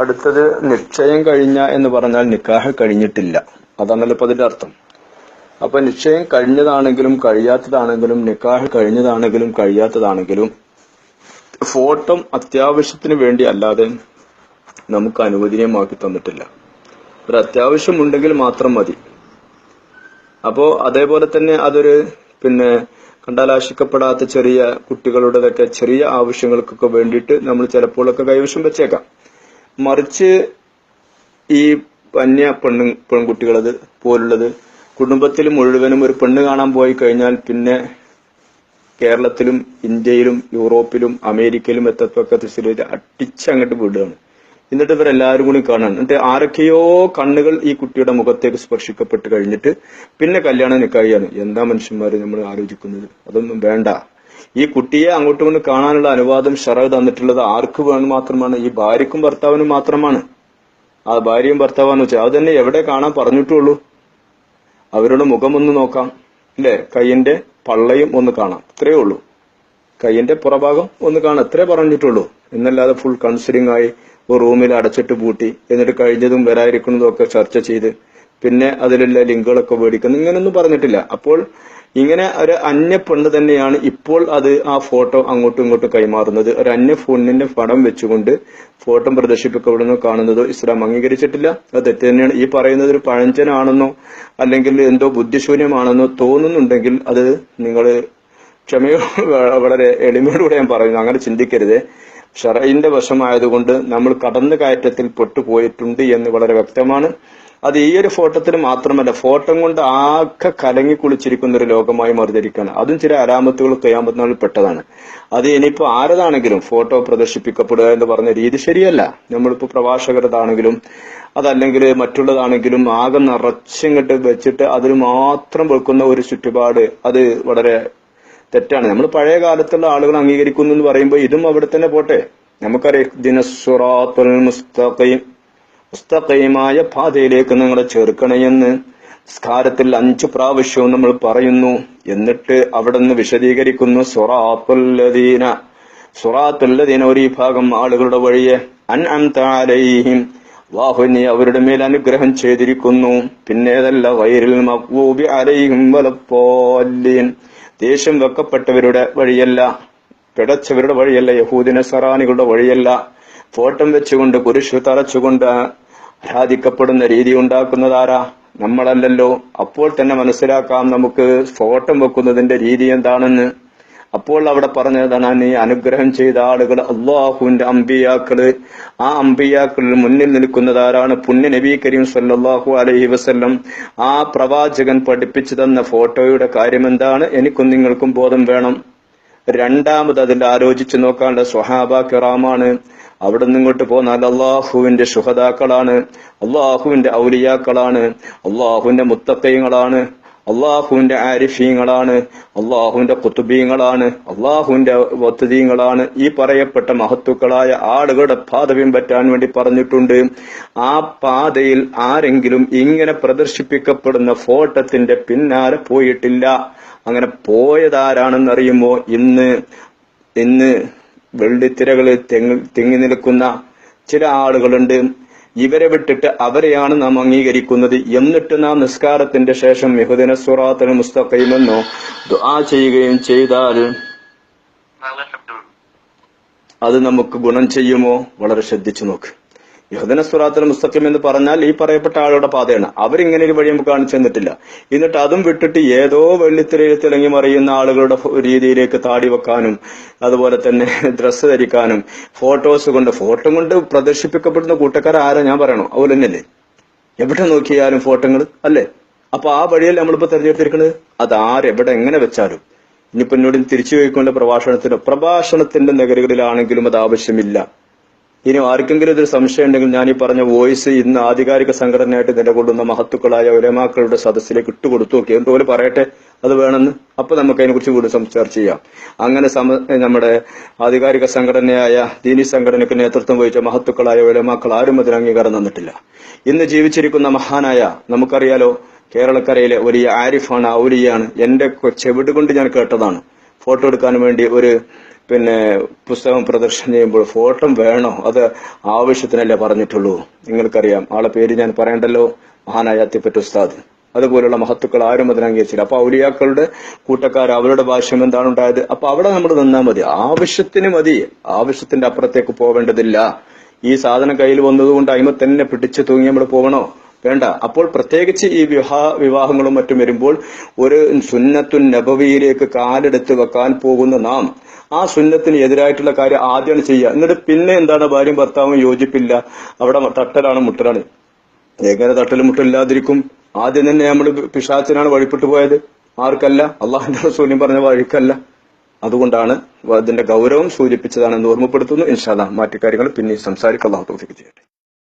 അടുത്തത് നിശ്ചയം കഴിഞ്ഞ എന്ന് പറഞ്ഞാൽ നിക്കാഹ് കഴിഞ്ഞിട്ടില്ല. അതാണല്ലോ ഇപ്പൊ അതിന്റെ അർത്ഥം. അപ്പൊ നിശ്ചയം കഴിഞ്ഞതാണെങ്കിലും കഴിയാത്തതാണെങ്കിലും നിക്കാഹ് കഴിഞ്ഞതാണെങ്കിലും കഴിയാത്തതാണെങ്കിലും ഫോട്ടോം അത്യാവശ്യത്തിന് വേണ്ടി അല്ലാതെ നമുക്ക് അനുവദനീയമാക്കി തന്നിട്ടില്ല. ഒരു അത്യാവശ്യം ഉണ്ടെങ്കിൽ മാത്രം മതി. അപ്പോ അതേപോലെ തന്നെ അതൊരു പിന്നെ കണ്ടാലാശിക്കപ്പെടാത്ത ചെറിയ കുട്ടികളുടെതൊക്കെ ചെറിയ ആവശ്യങ്ങൾക്കൊക്കെ വേണ്ടിയിട്ട് നമ്മൾ ചിലപ്പോഴൊക്കെ കൈവശം വെച്ചേക്കാം. മറിച്ച് ഈ അന്യ പെണ്ണു പെൺകുട്ടികളത് പോലുള്ളത് കുടുംബത്തിൽ മുഴുവനും ഒരു പെണ്ണ് കാണാൻ പോയി കഴിഞ്ഞാൽ പിന്നെ കേരളത്തിലും ഇന്ത്യയിലും യൂറോപ്പിലും അമേരിക്കയിലും എത്തത്തൊക്കെ അടിച്ചങ്ങോട്ട് വിടുകയാണ്. എന്നിട്ട് ഇവരെല്ലാവരും കൂടി കാണാൻ എന്നിട്ട് ആരൊക്കെയോ കണ്ണുകൾ ഈ കുട്ടിയുടെ മുഖത്തേക്ക് സ്പർശിക്കപ്പെട്ട് കഴിഞ്ഞിട്ട് പിന്നെ കല്യാണം നിക്കായിയാണ് എന്താ മനുഷ്യന്മാർ നമ്മൾ ആലോചിക്കുന്നത്? അതൊന്നും വേണ്ട. ഈ കുട്ടിയെ അങ്ങോട്ടും കൊണ്ട് കാണാനുള്ള അനുവാദം ഷറവ് തന്നിട്ടുള്ളത് ആർക്ക് വേണം മാത്രമാണ്? ഈ ഭാര്യക്കും ഭർത്താവിനും മാത്രമാണ്. ആ ഭാര്യയും ഭർത്താവാന്ന് വെച്ചാൽ അത് തന്നെ എവിടെ കാണാൻ പറഞ്ഞിട്ടുള്ളൂ. അവരുടെ മുഖം ഒന്ന് നോക്കാം. അല്ലെ? കൈയിന്റെ പള്ളയും ഒന്ന് കാണാം. ഇത്രയേ ഉള്ളൂ. കൈയിന്റെ പുറഭാഗം ഒന്ന് കാണാം. ഇത്രേ പറഞ്ഞിട്ടുള്ളൂ. എന്നല്ലാതെ ഫുൾ കൺസിഡിങ് ആയി റൂമിൽ അടച്ചിട്ട് പൂട്ടി എന്നിട്ട് കഴിഞ്ഞതും വരാതിരിക്കുന്നതും ഒക്കെ ചർച്ച ചെയ്ത് പിന്നെ അതിലുള്ള ലിങ്കുകളൊക്കെ മേടിക്കുന്നു. ഇങ്ങനൊന്നും പറഞ്ഞിട്ടില്ല. അപ്പോൾ ഇങ്ങനെ ഒരു അന്യ പെണ്ണ് തന്നെയാണ് ഇപ്പോൾ അത് ആ ഫോട്ടോ അങ്ങോട്ടും ഇങ്ങോട്ടും കൈമാറുന്നത്. ഒരു അന്യ ഫോണിന്റെ പടം വെച്ചുകൊണ്ട് ഫോട്ടോ പ്രദർശിപ്പിക്കപ്പെടുന്നു കാണുന്നതോ ഇസ്ലാം അംഗീകരിച്ചിട്ടില്ല. അത് തെറ്റ് തന്നെയാണ്. ഈ പറയുന്നത് ഒരു പഴഞ്ചനാണെന്നോ അല്ലെങ്കിൽ എന്തോ ബുദ്ധിശൂന്യമാണെന്നോ തോന്നുന്നുണ്ടെങ്കിൽ അത് നിങ്ങൾ ക്ഷമയോ വളരെ എളിമയോടുകൂടെ ഞാൻ പറയുന്നു. അങ്ങനെ ചിന്തിക്കരുത്. ഷറയിന്റെ വശമായതുകൊണ്ട് നമ്മൾ കടന്നു കയറ്റത്തിൽ പെട്ടുപോയിട്ടുണ്ട് എന്ന് വളരെ വ്യക്തമാണ്. അത് ഈ ഒരു ഫോട്ടോത്തിന് മാത്രമല്ല ഫോട്ടോ കൊണ്ട് ആകെ കലങ്ങി കുളിച്ചിരിക്കുന്ന ഒരു ലോകമായി മാറിയിരിക്കുകയാണ് അതും ചില അരാമത്തുകൾ കയ്യാമ്പത്തിനാളിൽ പെട്ടതാണ്. അത് ഇനിയിപ്പോ ആരതാണെങ്കിലും ഫോട്ടോ പ്രദർശിപ്പിക്കപ്പെടുക എന്ന് പറഞ്ഞ രീതി ശരിയല്ല. നമ്മളിപ്പോ പ്രഭാഷകരതാണെങ്കിലും അതല്ലെങ്കിൽ മറ്റുള്ളതാണെങ്കിലും ആകെ നിറച്ചിങ്ങോട്ട് വെച്ചിട്ട് അതിന് മാത്രം വെക്കുന്ന ഒരു ചുറ്റുപാട് അത് വളരെ തെറ്റാണ്. നമ്മൾ പഴയ കാലത്തുള്ള ആളുകൾ അംഗീകരിക്കുന്നു എന്ന് പറയുമ്പോൾ ഇതും അവിടെ തന്നെ പോട്ടെ. നമുക്കറിയാം ദിനസുറാത്തുൽ മുസ്തഖീം മുസ്തഖീമായ പാതയിലേക്ക് നിങ്ങളെ ചേർക്കണമെന്ന് സ്കാരത്തിൽ അഞ്ചു പ്രാവശ്യവും നമ്മൾ പറയുന്നു. എന്നിട്ട് അവിടെ നിന്ന് വിശദീകരിക്കുന്നു സ്വറാത്തുല്ലദീന സ്വറാത്തുല്ലദീന ഒരു ഭാഗം ആളുകളുടെ വഴിയെ അൻ അംതാലയും വാഹുനി അവരുടെ മേൽ അനുഗ്രഹം ചെയ്തിരിക്കുന്നു. പിന്നേതല്ല വൈരിൽ മക്കൂബി അലയും വലപ്പോല്ലീൻ ദേഷ്യം വെക്കപ്പെട്ടവരുടെ വഴിയല്ല പിടച്ചവരുടെ വഴിയല്ല യഹൂദിന സറാനികളുടെ വഴിയല്ല. ഫോട്ടം വെച്ചുകൊണ്ട് കുരിശു തറച്ചുകൊണ്ട് ആരാധിക്കപ്പെടുന്ന രീതി ഉണ്ടാക്കുന്നതാരാ? നമ്മളല്ലല്ലോ. അപ്പോൾ തന്നെ മനസ്സിലാക്കാം നമുക്ക് ഫോട്ടം വെക്കുന്നതിന്റെ രീതി എന്താണെന്ന്. അപ്പോൾ അവിടെ പറഞ്ഞതാണ് നീ അനുഗ്രഹം ചെയ്ത ആളുകൾ അള്ളാഹുവിന്റെ അമ്പിയാക്കൾ. ആ അമ്പിയാക്കളിൽ മുന്നിൽ നിൽക്കുന്നതാരാണ്? പുണ്യ നബി കരീം സല്ലാഹു അലഹി വസ്ല്ലം. ആ പ്രവാചകൻ പഠിപ്പിച്ചു തന്ന ഫോട്ടോയുടെ കാര്യം എന്താണ്? എനിക്കും നിങ്ങൾക്കും ബോധം വേണം. രണ്ടാമത് അതിൽ ആലോചിച്ച് നോക്കാനുള്ള സ്വഹാബ കിറാമാണ്. അവിടെ നിന്ന് ഇങ്ങോട്ട് പോന്നാൽ അള്ളാഹുവിന്റെ ശുഹദാക്കളാണ് അള്ളാഹുവിന്റെ ഔലിയാക്കളാണ് അള്ളാഹുവിന്റെ മുത്തക്കയങ്ങളാണ് അള്ളാഹുവിന്റെ ആരിഫീങ്ങളാണ് അള്ളാഹുവിന്റെ കുത്തുബീങ്ങളാണ് അള്ളാഹുവിന്റെ വത്തുദീങ്ങളാണ്. ഈ പറയപ്പെട്ട മഹത്തുക്കളായ ആളുകളുടെ പാത പിൻപറ്റാൻ വേണ്ടി പറഞ്ഞിട്ടുണ്ട്. ആ പാതയിൽ ആരെങ്കിലും ഇങ്ങനെ പ്രദർശിപ്പിക്കപ്പെടുന്ന ഫോട്ടത്തിന്റെ പിന്നാലെ പോയിട്ടില്ല. അങ്ങനെ പോയതാരാണെന്നറിയുമോ? ഇന്ന് ഇന്ന് വെള്ളിത്തിരകളിൽ തെങ്ങി തിങ്ങി നിൽക്കുന്ന ചില ആളുകളുണ്ട്. ഇവരെ വിട്ടിട്ട് അവരെയാണ് നാം അംഗീകരിക്കുന്നത്. എന്നിട്ട് നാം നിസ്കാരത്തിന്റെ ശേഷം യഹുദിന സുറാത്തൽ മുസ്തഖൈമെന്നോ ദുആ ചെയ്യുകയും ചെയ്താൽ അത് നമുക്ക് ഗുണം ചെയ്യുമോ? വളരെ ശ്രദ്ധിച്ചു നോക്ക്. യഹുദന സുറാത്തുൽ മുസ്തഖിം എന്ന് പറഞ്ഞാൽ ഈ പറയപ്പെട്ട ആളുടെ പാതയാണ്. അവരിങ്ങനെ ഒരു വഴി നമുക്ക് കാണിച്ചു തന്നിട്ടില്ല. എന്നിട്ട് അതും വിട്ടിട്ട് ഏതോ വെള്ളിത്തിരയിൽ തിളങ്ങി മറിയുന്ന ആളുകളുടെ രീതിയിലേക്ക് താടി വെക്കാനും അതുപോലെ തന്നെ ഡ്രസ്സ് ധരിക്കാനും ഫോട്ടോസ് കൊണ്ട് ഫോട്ടോ കൊണ്ട് പ്രദർശിപ്പിക്കപ്പെടുന്ന കൂട്ടക്കാരാരാ ഞാൻ പറയണോ? അതുപോലെ തന്നെയല്ലേ? എവിടെ നോക്കിയാലും ഫോട്ടോകൾ അല്ലേ? അപ്പൊ ആ വഴിയല്ലേ നമ്മളിപ്പോ തെരഞ്ഞെടുത്തിരിക്കുന്നത് അത് ആരെവിടെ എങ്ങനെ വെച്ചാലും. ഇനിയിപ്പോ എന്നോട് തിരിച്ചു ചോദിക്കേണ്ട പ്രഭാഷണത്തിന്. പ്രഭാഷണത്തിന്റെ നഗരങ്ങളിലാണെങ്കിലും അത് ആവശ്യമില്ല. ഇനി ആർക്കെങ്കിലും ഇതൊരു സംശയം ഉണ്ടെങ്കിൽ ഞാൻ ഈ പറഞ്ഞ വോയിസ് ഇന്ന് ആധികാരിക സംഘടനയായിട്ട് നിലകൊള്ളുന്ന മഹത്തുക്കളായ ഒരമാക്കളുടെ സദസ്സിലേക്ക് ഇട്ടുകൊടുത്തു നോക്കി. എന്തുപോലെ പറയട്ടെ? അത് വേണമെന്ന്? അപ്പൊ നമുക്ക് അതിനെക്കുറിച്ച് കൂടുതൽ ചർച്ച ചെയ്യാം. അങ്ങനെ സമ നമ്മുടെ ആധികാരിക സംഘടനയായ ദീനി സംഘടനയ്ക്ക് നേതൃത്വം വഹിച്ച മഹത്തുക്കളായ ഒരമാക്കൾ ആരും അതിന് അംഗീകാരം തന്നിട്ടില്ല. ഇന്ന് ജീവിച്ചിരിക്കുന്ന മഹാനായ നമുക്കറിയാലോ കേരളക്കരയിലെ വലിയ ആരിഫാണ് ഔലിയാണ് എന്റെ ചെവിട് കൊണ്ട് ഞാൻ കേട്ടതാണ്. ഫോട്ടോ എടുക്കാൻ വേണ്ടി ഒരു പിന്നെ പുസ്തകം പ്രദർശനം ചെയ്യുമ്പോൾ ഫോട്ടോ വേണോ? അത് ആവശ്യത്തിനല്ലേ പറഞ്ഞിട്ടുള്ളൂ. നിങ്ങൾക്കറിയാം ആളെ പേര് ഞാൻ പറയണ്ടല്ലോ. മഹാനായ അത്തിപ്പറ്റ ഉസ്താദ്. അതുപോലുള്ള മഹത്തുക്കൾ ആരും അതിനെ അംഗീകരിച്ചില്ല അപ്പൊ ഔലിയാക്കളുടെ കൂട്ടക്കാർ അവരുടെ ഭാഷ്യം എന്താണ് ഉണ്ടായത്? അപ്പൊ അവിടെ നമ്മൾ നിന്നാൽ മതി. ആവശ്യത്തിന് മതി. ആവശ്യത്തിന്റെ അപ്പുറത്തേക്ക് പോവേണ്ടതില്ല. ഈ സാധനം കയ്യിൽ വന്നതുകൊണ്ട് അയിമ തന്നെ പിടിച്ചു തൂങ്ങി നമ്മൾ പോകണോ വേണ്ട. അപ്പോൾ പ്രത്യേകിച്ച് ഈ വിവാഹ വിവാഹങ്ങളും മറ്റും വരുമ്പോൾ ഒരു സുന്നത്തുൻ നബവിയിലേക്ക് കാലെടുത്ത് വെക്കാൻ പോകുന്ന നാം ആ സുന്നത്തിന് എതിരായിട്ടുള്ള കാര്യം ആദ്യമാണ് ചെയ്യുക. എന്നിട്ട് പിന്നെ എന്താണ് ഭാര്യയും ഭർത്താവും യോജിപ്പില്ല. അവിടെ തട്ടലാണ് മുട്ടലാണ്. എങ്ങനെ തട്ടലും മുട്ടലില്ലാതിരിക്കും ആദ്യം തന്നെ നമ്മൾ പിശാച്ചിനാണ് വഴിപ്പെട്ടു പോയത്. ആർക്കല്ല? അള്ളാഹിന്റെ സൂര്യം പറഞ്ഞ വഴിക്കല്ല. അതുകൊണ്ടാണ് അതിന്റെ ഗൗരവം സൂചിപ്പിച്ചതാണെന്ന് ഓർമ്മപ്പെടുത്തുന്നു. ഇൻഷാദ മറ്റു കാര്യങ്ങൾ പിന്നെ സംസാരിക്കാം. അള്ളാഹു തൗഫീഖ് ചെയ്യട്ടെ.